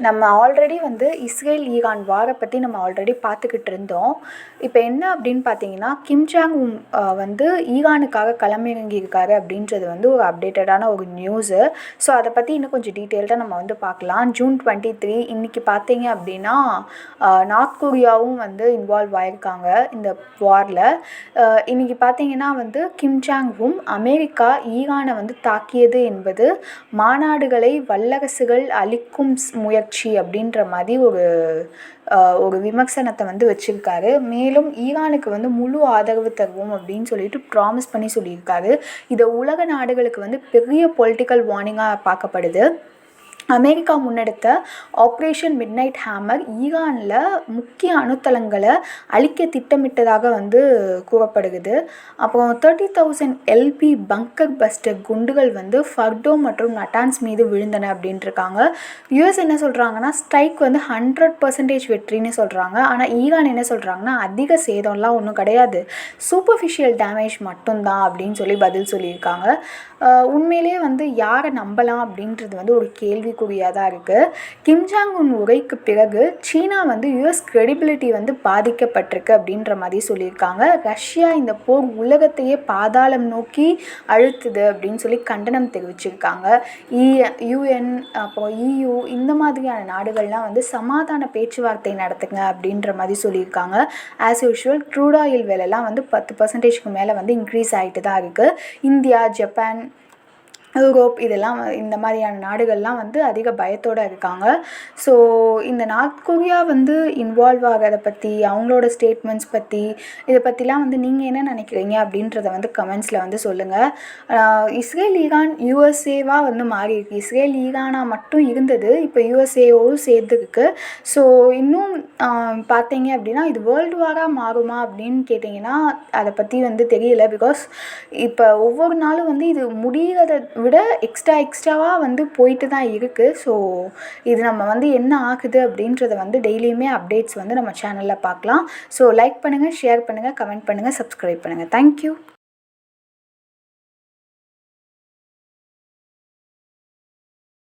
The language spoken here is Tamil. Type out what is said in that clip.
நம்ம ஆல்ரெடி வந்து இஸ்ரேல் ஈரான் வாரை பற்றி நம்ம ஆல்ரெடி பார்த்துக்கிட்டு இருந்தோம். இப்போ என்ன அப்படின்னு பார்த்தீங்கன்னா கிம் ஜாங் உன் வந்து ஈரானுக்காக களமிறங்கியிருக்காரு அப்படின்றது வந்து ஒரு அப்டேட்டடான ஒரு நியூஸு ஸோ அதை பற்றி இன்னும் கொஞ்சம் டீட்டெயில்டாக நம்ம வந்து பார்க்கலாம். ஜூன் டுவெண்ட்டி த்ரீ இன்றைக்கி பார்த்தீங்க அப்படின்னா நார்த் கொரியாவும் வந்து இன்வால்வ் ஆயிருக்காங்க இந்த வாரில் இன்றைக்கி பார்த்தீங்கன்னா வந்து கிம் ஜாங்வும் அமெரிக்கா ஈரானை வந்து தாக்கியது என்பது மாநாடுகளை வல்லரசுகள் அழிக்கும் ஸ் முயற்சி அப்படின்ற மாதிரி ஒரு ஒரு விமர்சனத்தை வந்து வச்சுருக்காரு. மேலும் ஈரானுக்கு வந்து முழு ஆதரவு தருவோம் அப்படின்னு சொல்லிட்டு ப்ராமிஸ் பண்ணி சொல்லியிருக்காரு. இதை உலக நாடுகளுக்கு வந்து பெரிய பொலிட்டிக்கல் வார்னிங்காக பார்க்கப்படுது. அமெரிக்கா முன்னெடுத்த ஆப்ரேஷன் மிட் நைட் ஹேமர் ஈரானில் முக்கிய அணுத்தளங்களை அழிக்க திட்டமிட்டதாக வந்து கூறப்படுகிறது. அப்புறம் thirty thousand L B bunker buster குண்டுகள் வந்து ஃபர்டோ மற்றும் நட்டான்ஸ் மீது விழுந்தன அப்படின்ட்டுருக்காங்க யூஎஸ் என்ன சொல்கிறாங்கன்னா ஸ்ட்ரைக் வந்து ஹண்ட்ரட் பர்சன்டேஜ் வெற்றின்னு சொல்கிறாங்க ஆனால் ஈரான் என்ன சொல்கிறாங்கன்னா அதிக சேதம்லாம் ஒன்றும் கிடையாது. சூப்பர்ஃபிஷியல் டேமேஜ் மட்டும்தான் அப்படின்னு சொல்லி பதில் சொல்லியிருக்காங்க. உண்மையிலேயே வந்து யாரை நம்பலாம் அப்படின்றது வந்து ஒரு கேள்வி கேள்விக்குறியாக தான் இருக்குது கிம் ஜாங் உன் உரைக்கு பிறகு சீனா வந்து யுஎஸ் கிரெடிபிலிட்டி வந்து பாதிக்கப்பட்டிருக்கு அப்படின்ற மாதிரி சொல்லியிருக்காங்க. ரஷ்யா இந்த போர் உலகத்தையே பாதாளம் நோக்கி அழுத்துது அப்படின்னு சொல்லி கண்டனம் தெரிவிச்சிருக்காங்க. இ யூஎன் அப்புறம் இயு இந்த மாதிரியான நாடுகள்லாம் வந்து சமாதான பேச்சுவார்த்தை நடத்துங்க அப்படின்ற மாதிரி சொல்லியிருக்காங்க. ஆஸ் யூஷுவல் க்ரூட் ஆயில் விலைலாம் வந்து பத்து பர்சன்டேஜ்க்கு மேலே வந்து இன்க்ரீஸ் ஆகிட்டு தான் இருக்குது இந்தியா ஜப்பான் யூரோப் இதெல்லாம் இந்த மாதிரியான நாடுகள்லாம் வந்து அதிக பயத்தோடு இருக்காங்க. ஸோ இந்த நார்த் கொரியா வந்து இன்வால்வ் ஆகிறத பற்றி அவங்களோட ஸ்டேட்மெண்ட்ஸ் பற்றி இதை பற்றிலாம் வந்து நீங்கள் என்ன நினைக்கிறீங்க அப்படின்றத வந்து கமெண்ட்ஸில் வந்து சொல்லுங்கள் இஸ்ரேல் ஈரான் யூஎஸ்ஏவாக வந்து மாறிருக்கு இஸ்ரேல் ஈரானாக மட்டும் இருந்தது இப்போ யூஎஸ்ஏவோடு சேர்ந்துருக்கு. ஸோ இன்னும் பார்த்தீங்க அப்படின்னா இது வேர்ல்டு வாராக மாறுமா அப்படின்னு கேட்டிங்கன்னா அதை பற்றி வந்து தெரியல பிகாஸ் இப்போ ஒவ்வொரு நாளும் வந்து இது முடிகிறத விட எக்ஸ்ட்ரா எக்ஸ்ட்ராவாக வந்து போயிட்டு தான் இருக்குது ஸோ இது நம்ம வந்து என்ன ஆகுது அப்படின்றத வந்து டெய்லியுமே அப்டேட்ஸ் வந்து நம்ம சேனலில் பார்க்கலாம். ஸோ லைக் பண்ணுங்கள் ஷேர் பண்ணுங்கள் கமெண்ட் பண்ணுங்கள் சப்ஸ்கிரைப் பண்ணுங்கள் தேங்க்யூ